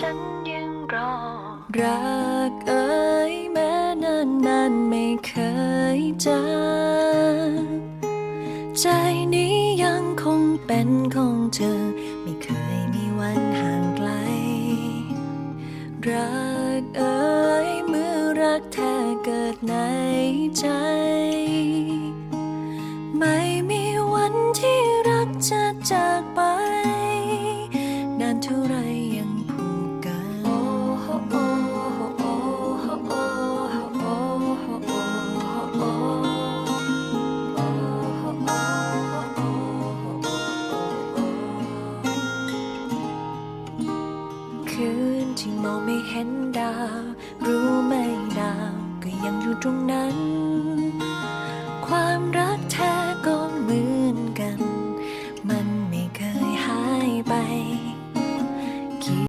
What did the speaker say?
ฉันยังรอ รักเอ่ยแม้นานนานไม่เคยเจอใจนี้ยังคงเป็นของเธอ ไม่เคยมีวันห่างไกล รักเอ่ยเมื่อรักแท้เกิดในใจ ไม่มีวันที่รักจะจากไป คืนที่มองไม่เห็นดาว รู้ไหมดาวก็ยังอยู่ตรงนั้น ความรัก